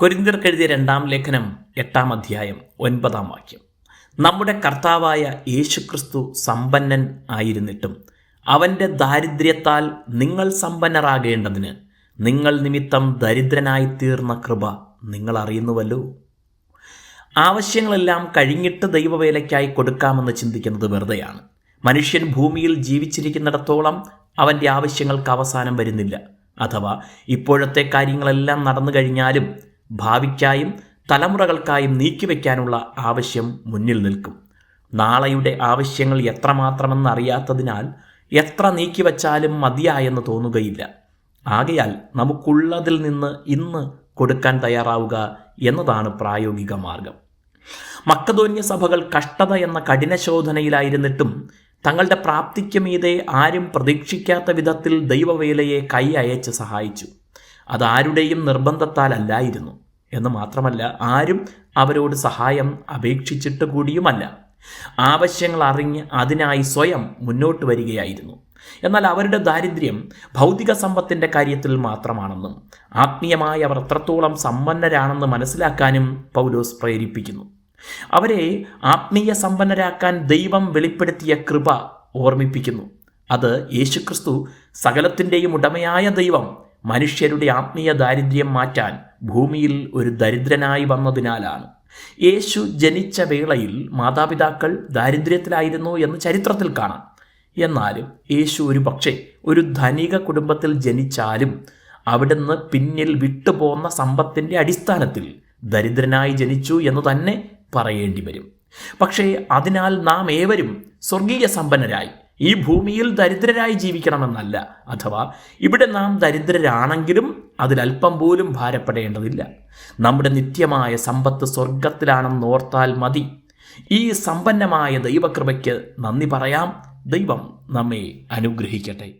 കൊരിന്തിർക്കെഴുതിയ രണ്ടാം ലേഖനം എട്ടാം അധ്യായം ഒൻപതാം വാക്യം. നമ്മുടെ കർത്താവായ യേശുക്രിസ്തു സമ്പന്നൻ ആയിരുന്നിട്ടും അവന്റെ ദാരിദ്ര്യത്താൽ നിങ്ങൾ സമ്പന്നരാകേണ്ടതിന് നിങ്ങൾ നിമിത്തം ദരിദ്രനായി തീർന്ന കൃപ നിങ്ങൾ അറിയുന്നുവല്ലോ. ആവശ്യങ്ങളെല്ലാം കഴിഞ്ഞിട്ട് ദൈവവേലയ്ക്കായി കൊടുക്കാമെന്ന് ചിന്തിക്കുന്നത് വെറുതെയാണ്. മനുഷ്യൻ ഭൂമിയിൽ ജീവിച്ചിരിക്കുന്നിടത്തോളം അവന്റെ ആവശ്യങ്ങൾക്ക് അവസാനം വരുന്നില്ല. അഥവാ ഇപ്പോഴത്തെ കാര്യങ്ങളെല്ലാം നടന്നു കഴിഞ്ഞാലും ഭാവിക്കായും തലമുറകൾക്കായും നീക്കിവെക്കാനുള്ള ആവശ്യം മുന്നിൽ നിൽക്കും. നാളെയുടെ ആവശ്യങ്ങൾ എത്രമാത്രമെന്ന് അറിയാത്തതിനാൽ എത്ര നീക്കിവച്ചാലും മതിയായെന്ന് തോന്നുകയില്ല. ആകയാൽ നമുക്കുള്ളതിൽ നിന്ന് ഇന്ന് കൊടുക്കാൻ തയ്യാറാവുക എന്നതാണ് പ്രായോഗിക മാർഗം. മക്കതോന്യ സഭകൾ കഷ്ടത എന്ന കഠിനശോധനയിലായിരുന്നിട്ടും തങ്ങളുടെ പ്രാപ്തിക്ക് മീതെ ആരും പ്രതീക്ഷിക്കാത്ത വിധത്തിൽ ദൈവവേലയെ കൈ അയച്ച് സഹായിച്ചു. അതാരുടെയും നിർബന്ധത്താലല്ലായിരുന്നു. എന്ന് മാത്രമല്ല ആരും അവരോട് സഹായം അപേക്ഷിച്ചിട്ട് കൂടിയുമല്ല. ആവശ്യങ്ങൾ അറിഞ്ഞ് അതിനായി സ്വയം മുന്നോട്ട് വരികയായിരുന്നു. എന്നാൽ അവരുടെ ദാരിദ്ര്യം ഭൗതിക സമ്പത്തിന്റെ കാര്യത്തിൽ മാത്രമാണെന്നും ആത്മീയമായി അവർ എത്രത്തോളം സമ്പന്നരാണെന്ന് മനസ്സിലാക്കാനും പൗലോസ് പ്രേരിപ്പിക്കുന്നു. അവരെ ആത്മീയ സമ്പന്നരാക്കാൻ ദൈവം വെളിപ്പെടുത്തിയ കൃപ ഓർമ്മിപ്പിക്കുന്നു. അത് യേശുക്രിസ്തു സകലത്തിന്റെയും ഉടമയായ ദൈവം മനുഷ്യരുടെ ആത്മീയ ദാരിദ്ര്യം മാറ്റാൻ ഭൂമിയിൽ ഒരു ദരിദ്രനായി വന്നതിനാലാണ്. യേശു ജനിച്ച വേളയിൽ മാതാപിതാക്കൾ ദാരിദ്ര്യത്തിലായിരുന്നു എന്ന് ചരിത്രത്തിൽ കാണാം. എന്നാലും യേശു ഒരു പക്ഷേ ഒരു ധനിക കുടുംബത്തിൽ ജനിച്ചാലും അവിടുന്ന് പിന്നിൽ വിട്ടുപോന്ന സമ്പത്തിന്റെ അടിസ്ഥാനത്തിൽ ദരിദ്രനായി ജനിച്ചു എന്ന് തന്നെ പറയേണ്ടി വരും. പക്ഷേ അതിനാൽ നാം ഏവരും സ്വർഗീയ സമ്പന്നരായി. ഈ ഭൂമിയിൽ ദരിദ്രരായി ജീവിക്കണമെന്നല്ല. അഥവാ ഇവിടെ നാം ദരിദ്രരാണെങ്കിലും അതിലൽപ്പം പോലും ഭാരപ്പെടേണ്ടതില്ല. നമ്മുടെ നിത്യമായ സമ്പത്ത് സ്വർഗത്തിലാണെന്ന് ഓർത്താൽ മതി. ഈ സമ്പന്നമായ ദൈവകൃപയ്ക്ക് നന്ദി പറയാം. ദൈവം നമ്മെ അനുഗ്രഹിക്കട്ടെ.